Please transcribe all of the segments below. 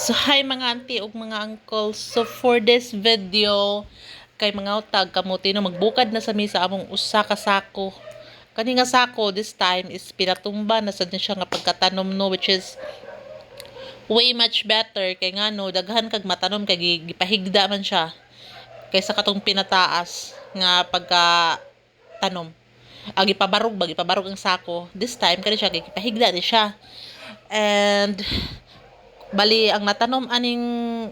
So hi mga auntie ug mga uncle. So for this video kay mga utag kamuti no magbukad na sa misa among usa ka sako. Kani nga sako this time is pinatumba na sad siya nga pagkatanom no which is way much better kay nga no daghan kag matanom kay gi- gipahigda man siya kaysa katong pinataas nga pagka tanom. Ag ipabarog ba ipabarog ang sako. This time kani siya gipahigda ni siya. And bali ang natanom aning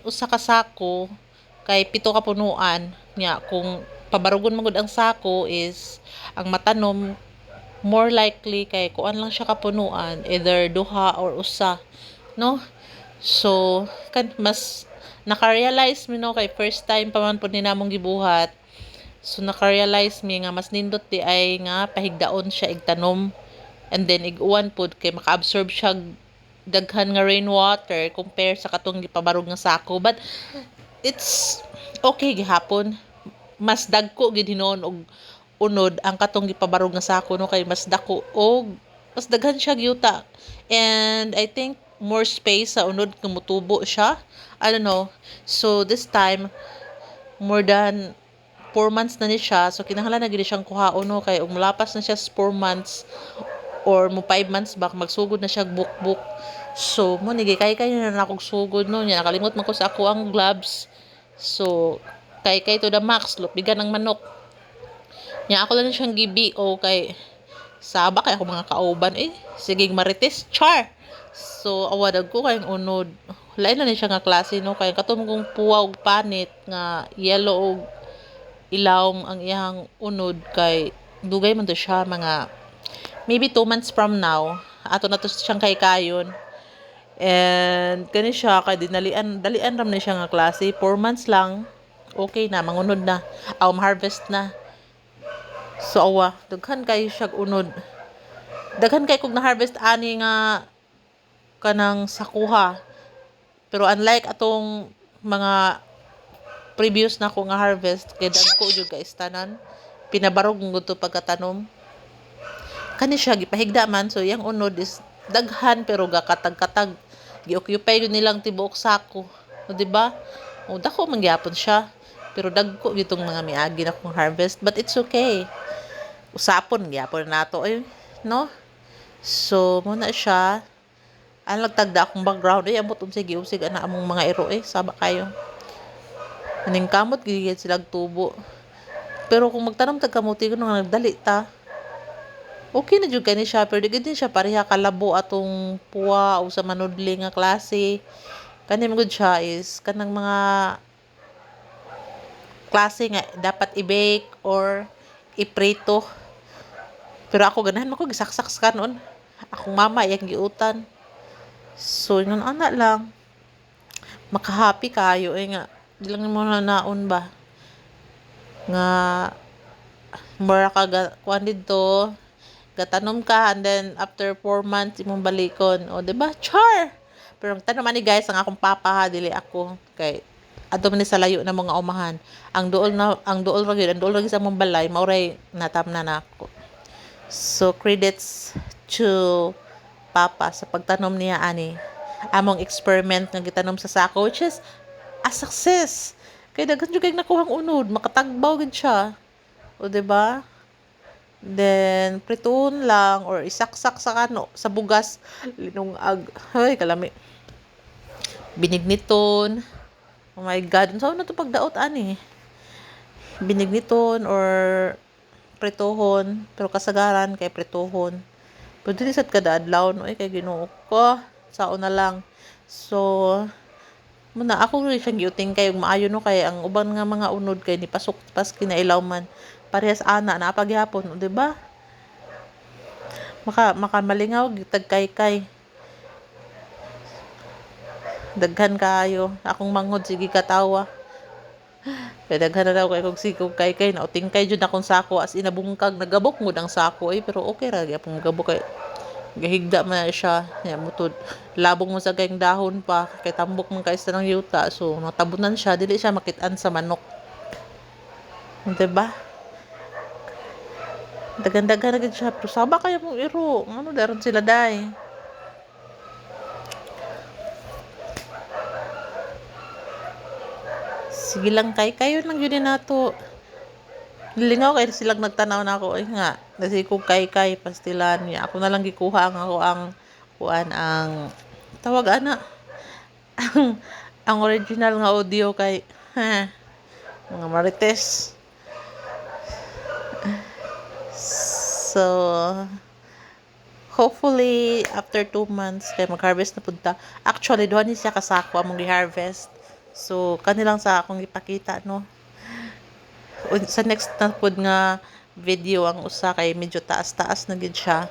usa ka sako kay pito ka punuan nya kung pabarugon mo gud ang sako is ang matanom more likely kay kuan lang siya kapunuan either duha or usa no? So kan mas naka-realize mi no? Kay first time pa man pud ni namong gibuhat. So naka-realize mi nga mas nindot di ay nga pahigdaon siya igtanom and then iguan pud kay maka-absorb siya daghan nga rainwater compare sa katong gipabarog nga sako. But it's okay gihapon. Mas dagko gid hinon og unod ang katong gipabarog nga sako no? Kay mas dako og mas daghan siya gyuta and I think more space sa unod kung mutubo siya. I don't know. So this time more than 4 months na ni siya. So kinahanglan na gid siyang kuhaon no? Kay ug mulapas na siya sa 4 months or mo 5 months back magsugod na siya bukbuk. So mo nigi kay kay na akong sugod no? Nya nakalimot man ko sa ako ang gloves. So kay kay to the max lupigan ng manok. Nya ako lang siyang gibi o kay saba kay ako mga kauban eh. Sige marites char! So awadag ko kay unod. Lain na ni siya nga klase no? Kay katum kong puwa og panit nga yellow og ilawom ang iyang unod kay dugay man to siya mga maybe 2 months from now ato na to siyang kay kayon and kani siya kay dinalian dalian ram na siya nga klase. 4 months lang okay na mangunod na. Aw harvest na. So awa daghan kay siya unod. Daghan kay kog na harvest ani nga kanang sakuha. Pero unlike atong mga previous na ko nga harvest kay dagko jud ka istanan pinabarog ngud to pagkatanom kani siya gipahigda man. So yang unod is daghan pero gakatag-katag. Gi-occupy yun nilang tibuok sako. O di ba o dako man gyapon siya. Pero dagko gitong mga miagi na kong harvest. But it's okay. Usapon gyapon nato ay no? So muna siya. Ang nagtagda akong background. Ay amot unsay giusig ana among mga iro eh saba kayo. Aning kamot gigit sila tubo. Pero kung magtanong tag kamuti ko nung nagdali ta, okay na jud kani siya pero di gid siya pareha kalabo atong puwa o sa manudli nga klase. Kani gud siya is kanang mga klase nga dapat i-bake or iprito. Pero ako ganahan mo ko gisaksak sa kanon. Akong mama iyang giutan. So, yun ana lang. Makahappy kayo eh nga. Di lang mo na naon ba. Nga mura ka kuan dito gatanom ka and then after 4 months imong balikon. O di ba? Char! Pero ang tanong man ni guys ang akong papa ha? Dili ako. Kay ato man sa layo na mga umahan. Ang duol na ang duol ra gyud ang duol ra gyud sa among balay mauray natamna na ako so credits to papa sa pagtanom niya ani. Among experiment nga gitanom sa sako which is a success. Kay daghan jud kay nakuhang unod makatagbaw gid siya. O di ba then prituhon lang or isaksak sa kano sa bugas. Linungag. Ay kalami. Binigniton oh my god. Unsa na to pagdaot ani? Binigniton or prituhon pero kasagaran kay prituhon pero dili sad kada adlaw no ay kay Ginoo ko. Sao na lang. So muna ako rin siyang giuting kay maayo no kay ang uban nga mga unod kay ni pasok pas kinailaw man parehas ana na pagyapon di ba? Maka maka malingaw gitag kay kay daghan kayo akong manghod sige katawa. Kay daghan na daw kay kog sigog kay kay na uting kay jud akong sako as inabungkag nagabok ngud ang sako eh pero okay ra gyapon gabok kay gahigda man siya ya mutod. Labong mo sa kayong dahon pa kay tambok man kay sa ng yuta so natabunan siya dili siya makitaan sa manok. Diba dagan-dagan na gid siya pero saba kaya mong iro ano daron sila day Sige lang kay kayo lang yun nato. Lingaw kay silang nagtanaw na ako ay nga. Kasi ko kay kay pastilan niya. Ako na lang gikuha ang ako ang kuan ang tawag ana ang ang original nga audio kay ha, mga marites. So, hopefully, after two months, kay mag-harvest na punta. Actually, doon ni siya kasako among gi-harvest. So, kanilang sa akong ipakita, no? Sa next na nga video ang usa kay medyo taas-taas na gid siya.